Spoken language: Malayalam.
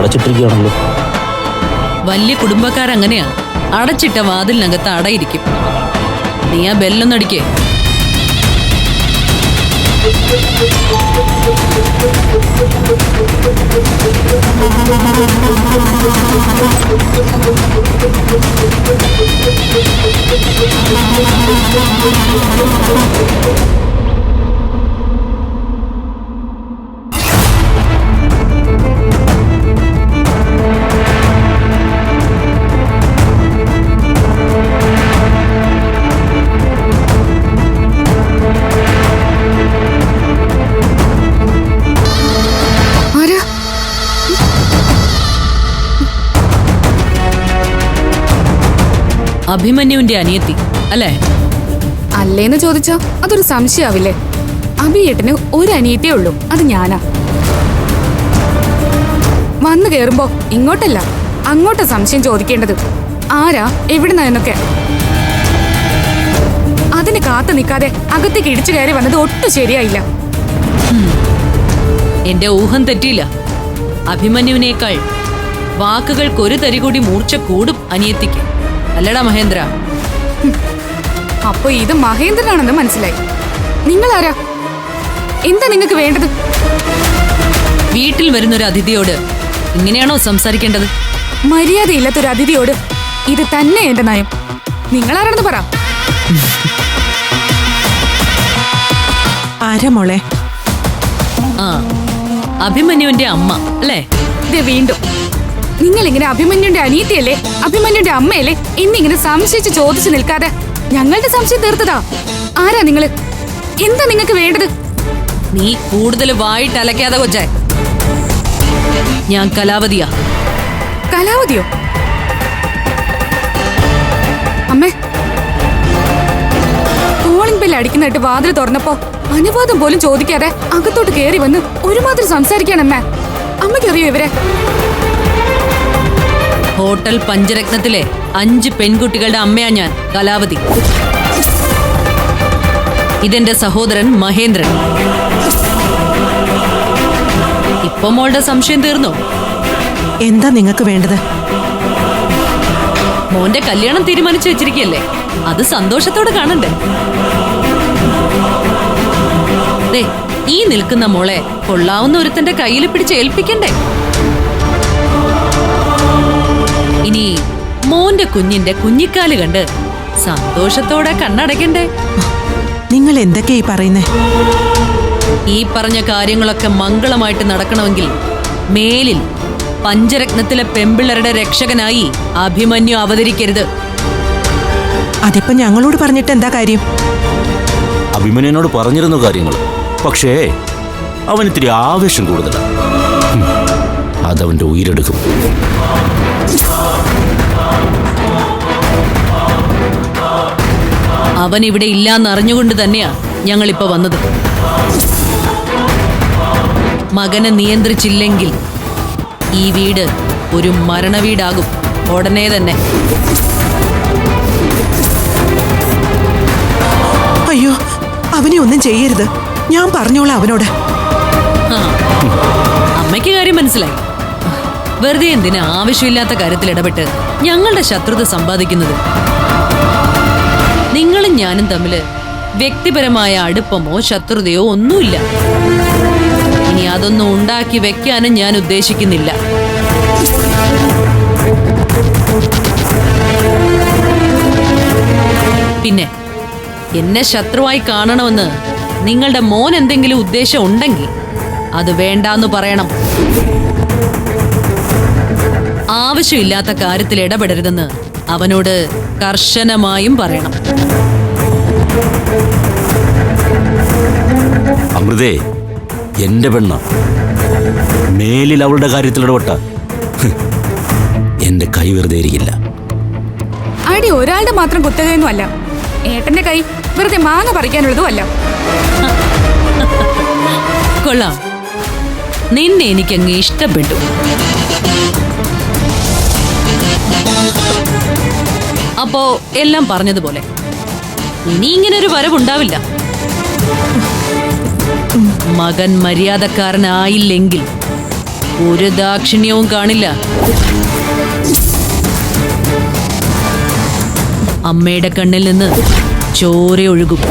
അടച്ചിട്ടിരിക്കുകയാണല്ലോ. വലിയ കുടുംബക്കാരങ്ങനെയാ. അടച്ചിട്ട വാതിലിനകത്ത് അടയിരിക്കും. നീ ആ ബെല്ലൊന്നടിക്കേ ആരാ അഭിമന്യുവിന്റെ അനിയത്തി അല്ലേ? അല്ലേന്ന് ചോദിച്ചോ? അതൊരു സംശയാവില്ലേ? അഭിയേട്ടന് ഒരു അനിയത്തേ ഉള്ളൂ അത് ഞാനാ. വന്നു കേറുമ്പോ ഇങ്ങോട്ടല്ല അങ്ങോട്ട സംശയം ചോദിക്കേണ്ടത്. ആരാ എവിടുന്ന എന്നൊക്കെ? അതിന് കാത്തു നിൽക്കാതെ അകത്തേക്ക് ഇടിച്ചു കയറി വന്നത് ഒട്ടും ശരിയായില്ല. എന്റെ ഊഹം തെറ്റിയില്ല. അഭിമന്യുവിനേക്കാൾ വാക്കുകൾക്കൊരു തരി കൂടി മൂർച്ച കൂടും അനിയത്തിക്ക്. അല്ലടാ മഹേന്ദ്ര. അപ്പൊ ഇത് മഹേന്ദ്രനാണെന്ന് മനസ്സിലായി. നിങ്ങൾ ആരാ എന്താ നിങ്ങൾക്ക് വേണ്ടത്? വീട്ടിൽ വരുന്ന ഒരു അതിഥിയോട് ഇങ്ങനെയാണോ സംസാരിക്കേണ്ടത്? മര്യാദയില്ലാത്തൊരു അതിഥിയോട് ഇത് തന്നെ എന്റെ നയം. നിങ്ങൾ ആരാണെന്ന് പറ. ആരാ മോളെ? ആ അഭിമന്യുവിന്റെ അമ്മ അല്ലേ? ഇത് വീണ്ടും. നിങ്ങൾ ഇങ്ങനെ അഭിമന്യുന്റെ അനിയത്തിയല്ലേ അഭിമന്യുന്റെ അമ്മയല്ലേ എന്നിങ്ങനെ സംശയിച്ച് ചോദിച്ചു നിൽക്കാതെ ഞങ്ങളുടെ സംശയം തീർത്തതാ. ആരാ നിങ്ങൾ? എന്താ നിങ്ങൾക്ക് വേണ്ടത്? നീ കൂടുതൽ വായിട്ട് അലക്കാതെ കൊച്ചേ. ഞാൻ കലാവതിയാ. കലാവതിയോ? അമ്മേ. കോളിംഗ് ബെല്ല് അടിക്കുന്നതായിട്ട് വാതിൽ തുറന്നപ്പോ അനുവാദം പോലും ചോദിക്കാതെ അകത്തോട്ട് കയറി വന്ന് ഒരുമാതിരി സംസാരിക്കാണമ്മേ അമ്മയ്ക്കറിയോ ഇവരെ? ഹോട്ടൽ പഞ്ചരത്നത്തിലെ അഞ്ച് പെൺകുട്ടികളുടെ അമ്മയാ ഞാൻ കലാവതി. ഇതെന്റെ സഹോദരൻ മഹേന്ദ്രൻ. ഇപ്പൊ മോളുടെ സംശയം തീർന്നോ? എന്താ നിങ്ങൾക്ക് വേണ്ടത്? മോന്റെ കല്യാണം തീരുമാനിച്ചു വെച്ചിരിക്കല്ലേ അത് സന്തോഷത്തോടെ കാണണ്ടേ? ഈ നിൽക്കുന്ന മോളെ കൊള്ളാവുന്ന ഒരുത്തന്റെ കയ്യിൽ പിടിച്ച് ഏൽപ്പിക്കണ്ടേ? ഇനി മോന്റെ കുഞ്ഞിന്റെ കുഞ്ഞിക്കാൽ കണ്ട് സന്തോഷത്തോടെ കണ്ണടയ്ക്കണ്ടേ? നിങ്ങൾ എന്തൊക്കെ ഈ പറയുന്നേ? ഈ പറഞ്ഞ കാര്യങ്ങളൊക്കെ മംഗളമായിട്ട് നടക്കണമെങ്കിൽ മേലിൽ പഞ്ചരത്നത്തിലെ പെമ്പിള്ളരുടെ രക്ഷകനായി അഭിമന്യു അവതരിക്കരുത്. അതിപ്പോ ഞങ്ങളോട് പറഞ്ഞിട്ട് എന്താ കാര്യം? അഭിമന്യനോട് പറഞ്ഞിരുന്നു കാര്യങ്ങൾ. പക്ഷേ അവൻ ഇത്തിരി ആവേശം കൂടുതലാണ് അതവന്റെ ഉയരെടുക്കും അവൻ ഇവിടെ ഇല്ലാന്ന് അറിഞ്ഞുകൊണ്ട് തന്നെയാ ഞങ്ങളിപ്പോ വന്നത്. മകനെ നിയന്ത്രിച്ചില്ലെങ്കിൽ ഈ വീട് ഒരു മരണവീടാകും. ഉടനെ തന്നെ. അയ്യോ അവനെ ഒന്നും ചെയ്യരുത്. ഞാൻ പറഞ്ഞോളാം അവനോട്. അമ്മയ്ക്ക് കാര്യം മനസ്സിലായി. വെറുതെ എന്തിനാ ആവശ്യമില്ലാത്ത കാര്യത്തിൽ ഇടപെട്ട് ഞങ്ങളുടെ ശത്രുത സമ്പാദിക്കുന്നത്? നിങ്ങളും ഞാനും തമ്മിൽ വ്യക്തിപരമായ അടുപ്പമോ ശത്രുതയോ ഒന്നുമില്ല. ഇനി അതൊന്നും ഉണ്ടാക്കി വെക്കാനും ഞാൻ ഉദ്ദേശിക്കുന്നില്ല. പിന്നെ എന്നെ ശത്രുവായി കാണണമെന്ന് നിങ്ങളുടെ മോൻ എന്തെങ്കിലും ഉദ്ദേശം ഉണ്ടെങ്കിൽ അത് വേണ്ടാന്ന് പറയണം. ആവശ്യമില്ലാത്ത കാര്യത്തിൽ ഇടപെടരുതെന്ന് അവനോട് കർശനമായും പറയണം. അമൃതേ എന്റെ പെണ്ണ. മേലിൽ അവളുടെ കാര്യത്തിൽ ഇടപെട്ട. എന്റെ കൈ വെറുതെ ഇരിക്കില്ല. അടി ഒരാളുടെ മാത്രം കുത്തകയൊന്നും അല്ല. ഏട്ടന്റെ കൈ വെറുതെ മാങ്ങ പറിക്കാനുള്ളതും അല്ല കൊള്ളാം. നിന്നെ എനിക്കങ്ങ് ഇഷ്ടപ്പെട്ടു. അപ്പോ എല്ലാം പറഞ്ഞതുപോലെ. ഇനി ഇങ്ങനെ ഒരു വരവുണ്ടാവില്ല. മകൻ മര്യാദക്കാരനായില്ലെങ്കിൽ ഒരു ദാക്ഷിണ്യവും കാണില്ല. അമ്മയുടെ കണ്ണിൽ നിന്ന് ചോര ഒഴുകും